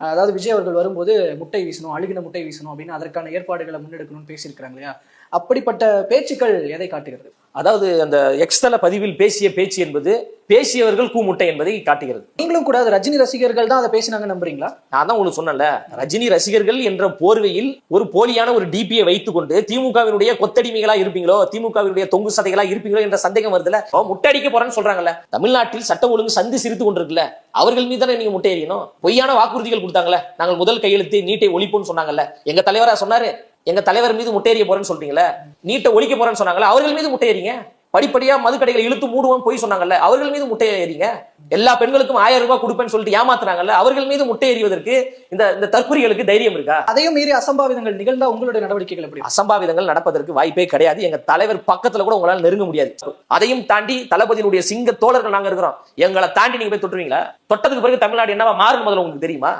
அதாவது விஜய் அவர்கள் வரும்போது முட்டை வீசணும் அழுகின முட்டை வீசணும் அப்படின்னு அதற்கான ஏற்பாடுகளை முன்னெடுக்கணும்னு பேசியிருக்கிறாங்க இல்லையா? அப்படிப்பட்ட பேச்சுக்கள் எதை காட்டுகிறது? அதாவது அந்த எக்ஸ்தல பதிவில் பேசிய பேச்சு என்பது பேசியவர்கள் கூமுட்டை என்பதை காட்டுகிறது. நீங்களும் கூட ரஜினி ரசிகர்கள் தான் அதை பேசினாங்க நம்புறீங்களா? நான் தான் உங்களுக்கு சொன்னேன்ல. ரஜினி ரசிகர்கள் என்ற போர்வையில் ஒரு போலியான ஒரு டிபியை வைத்துக்கொண்டு திமுகவினுடைய கொத்தடிமைகளா இருப்பீங்களோ திமுகவினுடைய தொங்கு சதைகளா இருப்பீங்களோ என்ற சந்தேகம் வருதுல. இப்போ முட்டை அடிக்க போறேன்னு சொல்றாங்கல்ல. தமிழ்நாட்டில் சட்டம் ஒழுங்கு சந்தி சிரித்து கொண்டிருக்குல்ல. அவர்கள் மீது தானே நீங்க முட்டை எறியணும் பொய்யான வாக்குறுதிகள் கொடுத்தாங்கல்ல. நாங்கள் முதல் கையெழுத்து நீட்டை ஒழிப்போம்னு சொன்னாங்கல்ல. எங்க தலைவரா சொன்னாரு எங்க தலைவர் மீது முட்டையறிய போறேன்னு சொல்றீங்களே நீட்டை ஒழிக்க போறேன்னு சொன்னாங்கல்ல? அவர்கள் மீது முட்டையறீங்க படிப்படியா மதுக்கடைகளை இழுத்து மூடுவோம் போய் சொன்னாங்கல்ல? அவர்கள் மீது முட்டை எறிங்க எல்லா பெண்களுக்கும் ஆயிரம் ரூபாய் கொடுப்பேன்னு சொல்லிட்டு ஏமாத்துறாங்கல்ல அவர்கள் மீது முட்டை எறிவதற்கு இந்த இந்த தற்குறிகளுக்கு தைரியம் இருக்கா? அதையும் மீறி அசம்பாவிதங்கள் நிகழ்ந்தா உங்களுடைய நடவடிக்கைகள் எப்படி? அசம்பாவிதங்கள் நடப்பதற்கு வாய்ப்பே கிடையாது. எங்க தலைவர் பக்கத்துல கூட உங்களால நெருங்க முடியாது. அதையும் தாண்டி தளபதியினுடைய சிங்க தோழர்கள் நாங்க இருக்கிறோம். எங்களை தாண்டி நீங்க போய் தொட்டுருவீங்களா? தொட்டதுக்கு பிறகு தமிழ்நாடு என்னவா மாறும் முதல்ல உங்களுக்கு தெரியுமா?